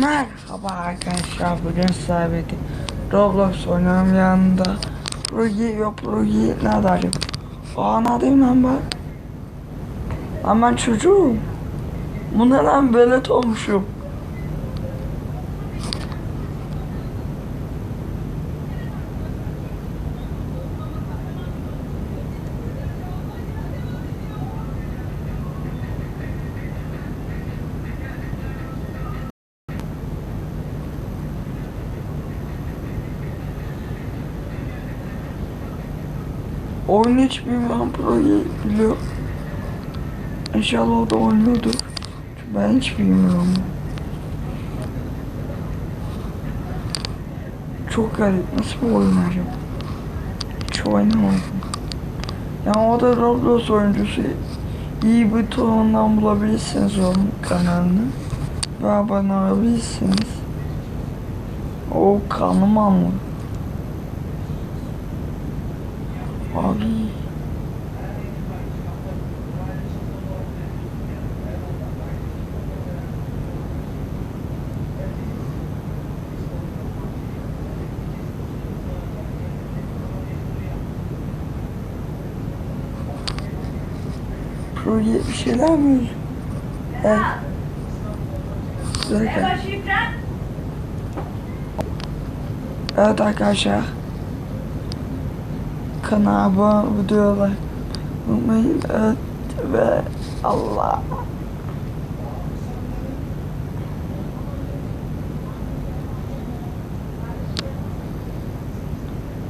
Merhaba arkadaşlar bugün sizlerle Roblox oynuyorum yanında. Rugi yok Rugi ne adarım Aa ne lan ben? Lan ben çocuğum. Bu ne lan velet olmuşum Oyunu hiç bilmiyorum Pro'yu biliyor İnşallah o da oynuyordur. Çünkü Ben hiç bilmiyorum. Çok garip. Nasıl bir oyun acaba? Hiç oynamadım. Yani o da Roblox oyuncusu. İyi butonundan bulabilirsiniz onun kanalını. Ve abone olabilirsiniz. O kanım anlı Abi Proje bir şeyler mi? Evet. Zaten. Evet arkadaşlar. Kanalıma unutmayın. Evet ve Allah.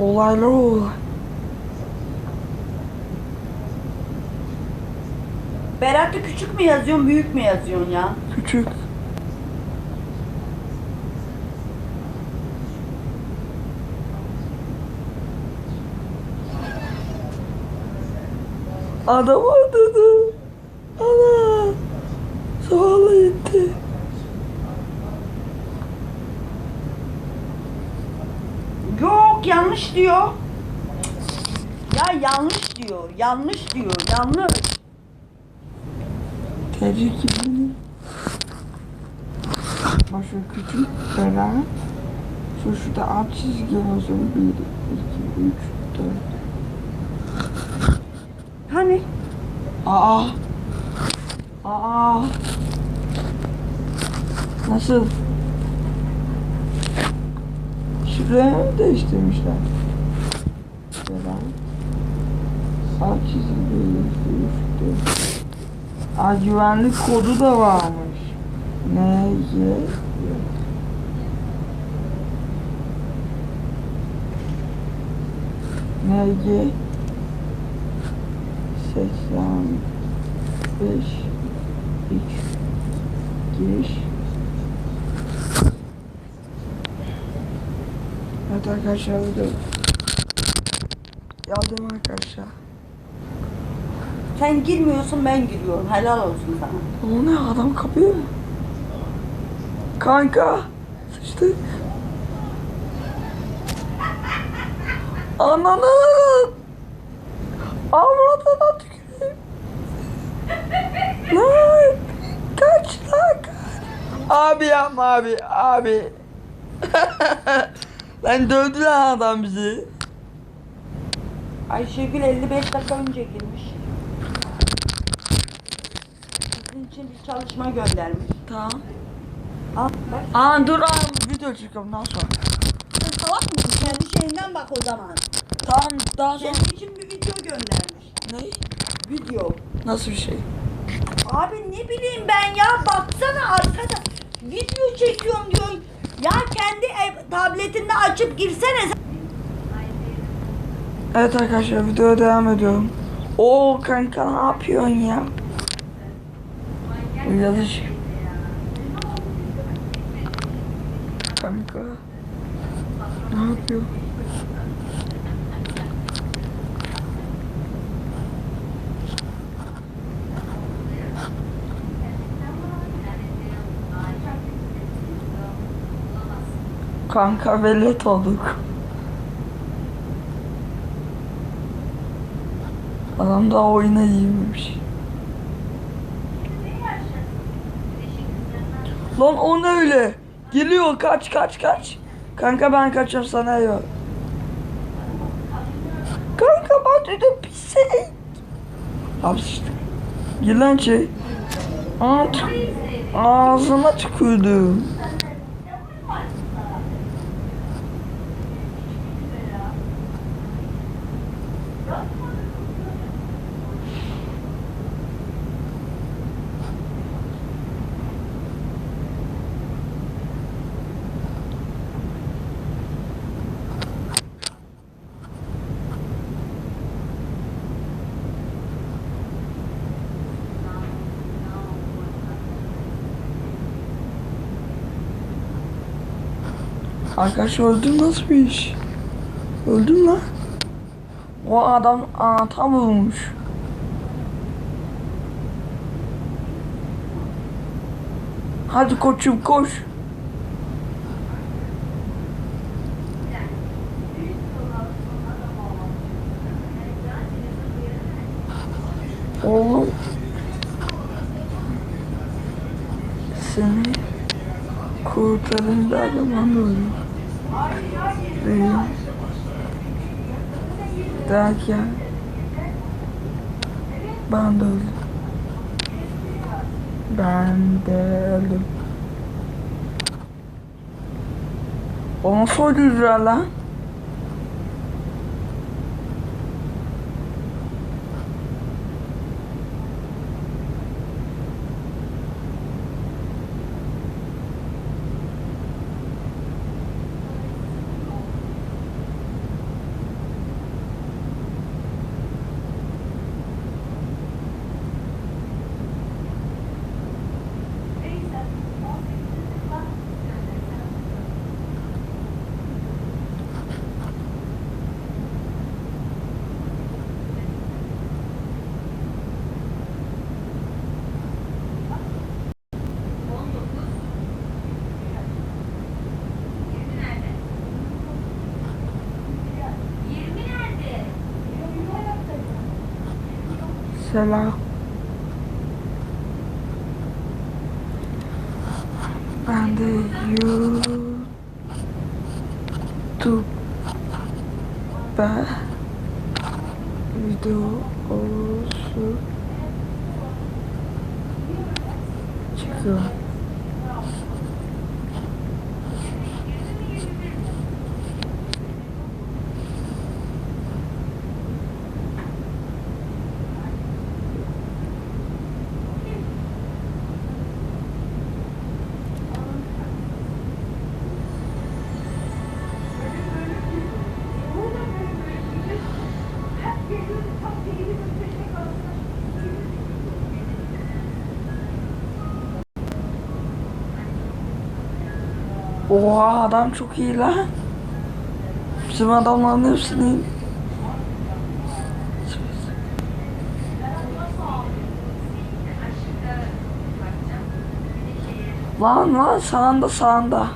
Olaylar olay. Berat'ta küçük mü yazıyorsun, büyük mü yazıyorsun ya? Küçük. Adam öldürdü. Ana. Zavallı gitti. Yok, yanlış diyor. Ya yanlış diyor, yanlış diyor, yanlış. Tercih kimliği. Başı küçük bela. Şu şurada alt çizgi yazıyor. 1, 2, 3, 4. Hani? Aa. Aa. Nasıl? Şuraya mı değiştirmişler? Bela. Alt çizgi 1, 2, 3, 4. Aa güvenlik kodu da varmış. Ne? Y. Ne? Y. 85 3 giriş Evet arkadaşlar video Yardım arkadaşlar Sen girmiyorsun, ben giriyorum. Helal olsun sana. O ne adam kapıyor? Kanka Sıçtık Ananı Avradına tüküreyim Lan Kaç lan kaç Abi yapma abi abi Lan dövdü lan adam bizi Ayşegül 55 dakika önce girmiş. Sizin için bir çalışma göndermiş. Tamam Al bak. Aa dur abi video çekiyorum daha sonra Sen salak mısın? Kendi şeyinden bak o zaman. Tamam daha sonra Senin için bir video göndermiş. Ne? Video. Nasıl bir şey? Abi ne bileyim ben ya baksana arkada video çekiyorum diyor. Ya kendi ev, tabletinde açıp girsene. Evet arkadaşlar videoya devam ediyorum. Oo kanka ne yapıyorsun ya? Yazış. Kanka. Ne yapıyor? Kanka velet olduk. Adam daha oyuna girmemiş. Lan o ne öyle? Geliyor kaç kaç kaç. Kanka ben kaçıyorum sana yok. Kanka ben dedim pislik. Abi işte. Gel lan şey. Ağzıma tükürdü. Arkadaş öldüm nasıl bir iş? Öldüm lan. O adam aa, tam vurmuş. Hadi koçum koş. Oğlum. Seni kurtarınca adam öldüm. Değil. Derken ben de öldüm. Ben de öldüm. O nasıl lan? Selam. Ben de YouTube'da videosu çıkıyor. Oha adam çok iyi lan. Bizim adamların hepsini Lan lan sağında sağında.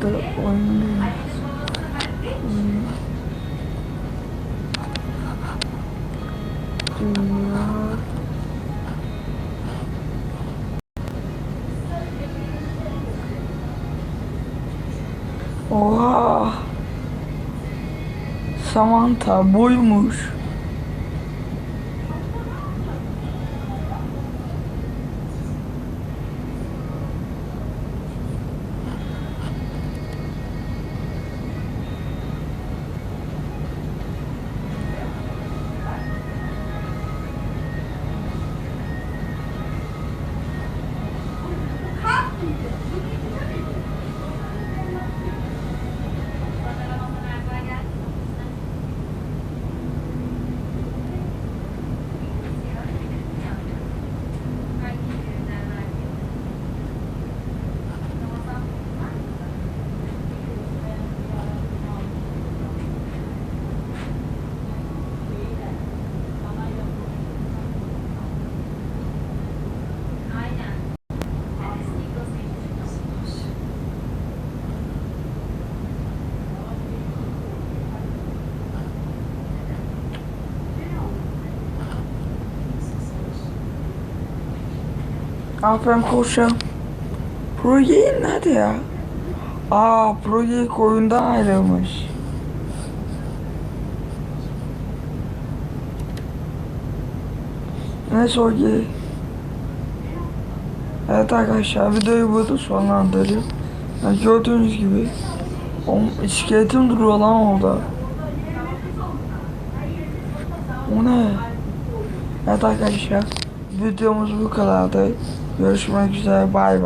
Adı oyun Dünya. Oha. Samantha buymuş Aferin koşacağım. Projeyi nerede ya? Aa projeyi oyundan ayrılmış. Neyse o ki. Evet arkadaşlar videoyu burada sonlandırıyorum. Yani gördüğünüz gibi iskeletim duruyor lan orada. O ne? Evet arkadaşlar videomuz bu kadardı. 有什么饭就在这儿一